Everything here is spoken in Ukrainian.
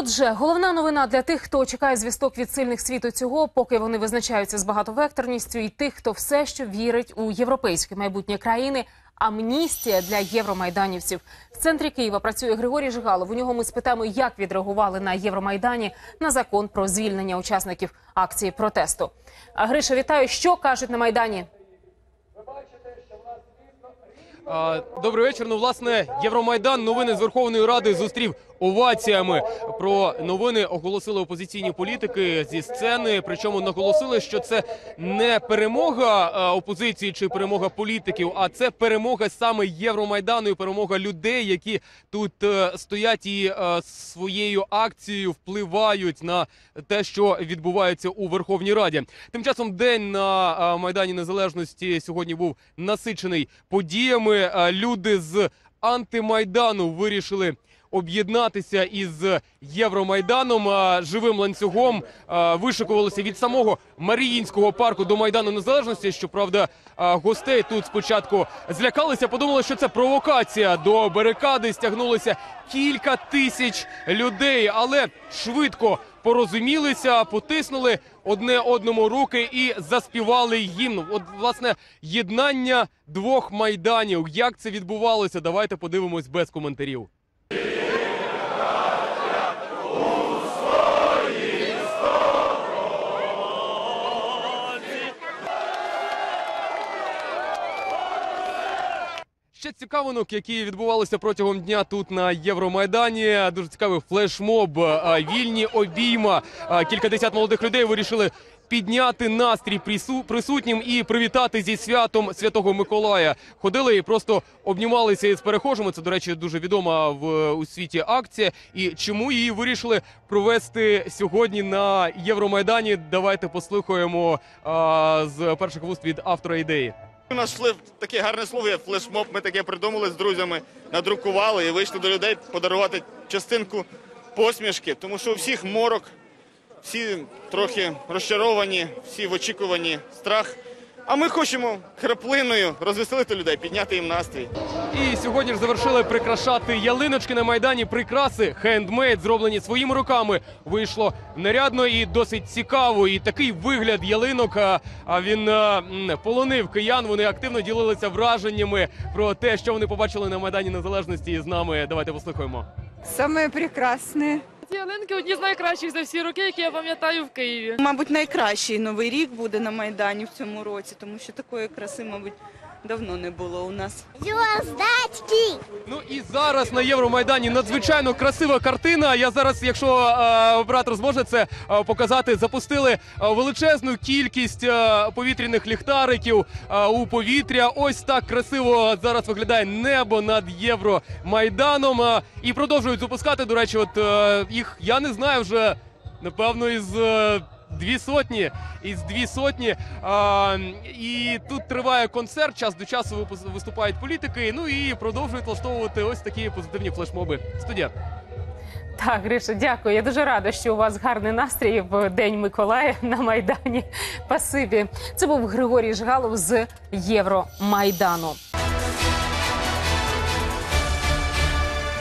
Отже, головна новина для тих, хто чекає звісток від сильних світу цього, поки вони визначаються з багатовекторністю, і тих, хто все ще вірить у європейське майбутнє країни. Амністія для євромайданівців в центрі Києва працює Григорій Жигалов. У нього ми спитаємо, як відреагували на Євромайдані на закон про звільнення учасників акції протесту. А Гриша, вітаю. Що кажуть на майдані? Добрий вечір. Ну, власне, Євромайдан новини з Верховної Ради зустрів оваціями. Про новини оголосили опозиційні політики зі сцени. Причому наголосили, що це не перемога опозиції чи перемога політиків, а це перемога саме Євромайдану і перемога людей, які тут е, стоять і е, своєю акцією впливають на те, що відбувається у Верховній Раді. Тим часом день на е, майдані Незалежності сьогодні був насичений подіями. Е, Люди з антимайдану вирішили. Об'єднатися із Євромайданом живим ланцюгом вишикувалися від самого Маріїнського парку до майдану незалежності. Щоправда, гостей тут спочатку злякалися, подумали, що це провокація. До барикади стягнулося кілька тисяч людей, але швидко порозумілися, потиснули одне одному руки і заспівали гімн. От власне єднання двох майданів. Як це відбувалося? Давайте подивимось без коментарів. Ще цікавинок, які відбувалися протягом дня тут на Євромайдані. Дуже цікавий флешмоб, вільні обійма. Кількадесят молодих людей вирішили підняти настрій прису- присутнім і привітати зі святом Святого Миколая. Ходили і просто обнімалися із перехожими. Це, до речі, дуже відома в у світі акція. І чому її вирішили провести сьогодні на Євромайдані? Давайте послухаємо а, з перших вуст від автора ідеї. У нас йшли таке гарне слово, флешмоб. Ми таке придумали з друзями, надрукували і вийшли до людей подарувати частинку посмішки, тому що у всіх морок, всі трохи розчаровані, всі в очікуванні страх. А ми хочемо храплиною розвеселити людей, підняти їм настрій. І сьогодні ж завершили прикрашати ялиночки на майдані. Прикраси хендмейд, зроблені своїми руками. Вийшло нарядно і досить цікаво. І такий вигляд ялинок. а, він а, полонив киян. Вони активно ділилися враженнями про те, що вони побачили на майдані незалежності. І з нами давайте послухаємо. Саме прекрасне. Ці ялинки одні з найкращих за всі роки, які я пам'ятаю в Києві. Мабуть, найкращий новий рік буде на Майдані в цьому році, тому що такої краси, мабуть, давно не було у нас. Звездочки! Ну і зараз на Євромайдані надзвичайно красива картина. Я зараз, якщо е, оператор зможе це е, показати, запустили е, величезну кількість е, повітряних ліхтариків е, у повітря. Ось так красиво зараз виглядає небо над Євромайданом. Е, і продовжують запускати. До речі, от е, їх я не знаю вже напевно із. е, Дві сотні із дві сотні. А, і тут триває концерт. Час до часу виступають політики. Ну і продовжують влаштовувати ось такі позитивні флешмоби. Студія. Так, Гриша, дякую. Я дуже рада, що у вас гарний настрій в День Миколая на Майдані. Пасибі. Це був Григорій Жгалов з Євромайдану.